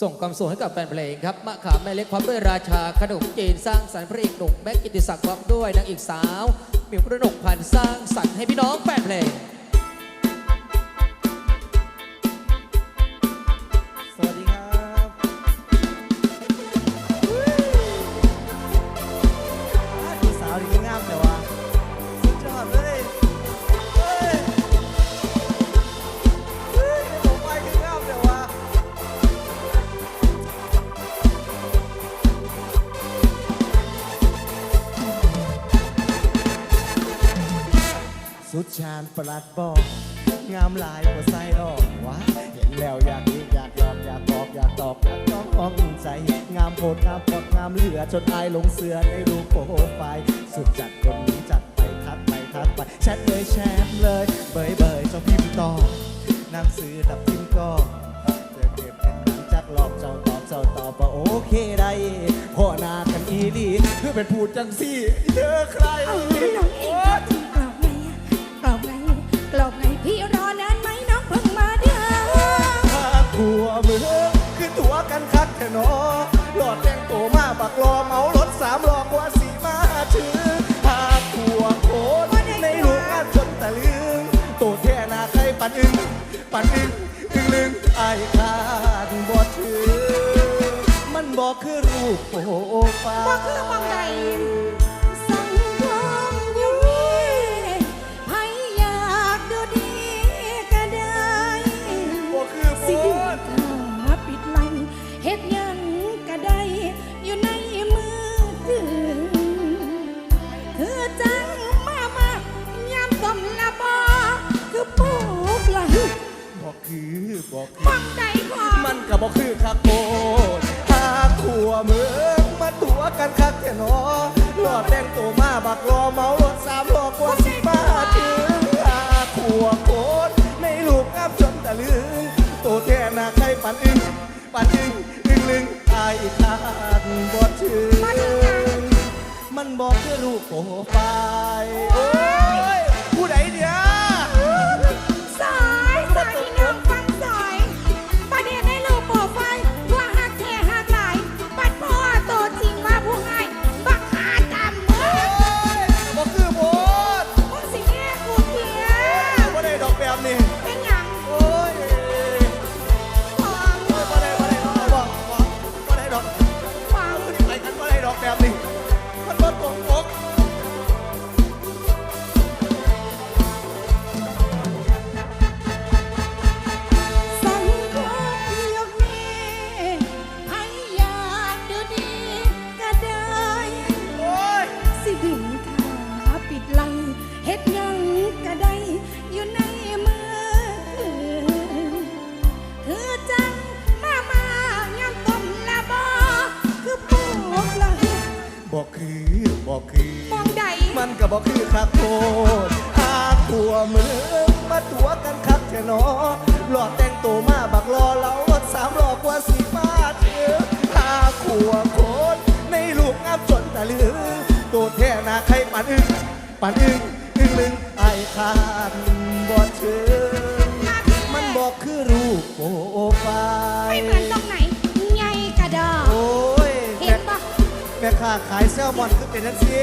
ส่งความสุขให้กับแฟนเพลงครับมะขามแม่เล็กพร้อมด้วยราชาขนมจีนสร้างสรรค์พระเอกหนุ่มแม็กกิติศักดิ์พร้อมด้วยนางเอกสาวมิวกระหนกพันสร้างสรรค์ให้พี่น้องแฟนเพลง สุดชาญปลัดบอกงามลายกว่าไส้ดอกวะเห็นแล้วอยากอีกอยากหยอกอยากบอกอยากตอบอยากต้องห้องใจ งามโพดงามปอดงามเหลือจนอายหลงเสือในรูปโปรไฟล์สุดจัดคนนี้จัดไปทัดไปทัดไปแชทเลยแชทเลยเบยเบยเจ้าพิมพ์ต่อนังสือดับทิมพ์ก็เจะเก็บเป็นหนังจักหลอกเจ้าตอบเจ้าตอบว่าโอเคได้พ่อนากันอีหลีคือเป็นพูดจังสี่เธอใครอาน้องเองก็ถึงกรอบไงกรอบไง กรอบไงพี่รอนานไหมน้องเพิ่งมาเด้อภาคหัวมือคือตัวกันคักแค่นอหลอดแดงโตมาบักรอเมารถสามลอกว่าสีมาถือภาคหัวโคตรในโรงงาจนตะลึงโตแท่นาใครปันอึงปันอึงอึงลึงไอ้ายขาดบ่ถือมันบอกคือรูปโปรไฟล์บ่คือมองใด คือบอกคือมองใดขอมันก็บอกคือคักโคตรหาขัวเมืองมาตัวกันคักแค่นอหลอดแดงโตมาบักรอเมารถสามล้อกว่าสิมาถึงหาขัวโคตรในลูกอับจนตะลึงโตแท่หนาใครปันอึงปันอึงอึงลึงอายขาดบอดชื่อมันบอกคือลูกโปรไฟล์โอ้ยผู้ใดเนี่ยส คือบอกคือ มองใดมันก็บอกคือคักโคตรหากหัวมือมาตัวกันคักแค่นอหลอดแต่งตัวมาบักรอเรารถสามล้อกว่าสิมาเถือหากหัวโคตรในลูกงามจนตะลือ ตัวแท่หนาใครปันอึงปันอึงอึงลึงไอ้ขาดบ่เชื่อมันบอกคือรูปโป แม่ค้าขายแซลมอนคือเป็นนันซี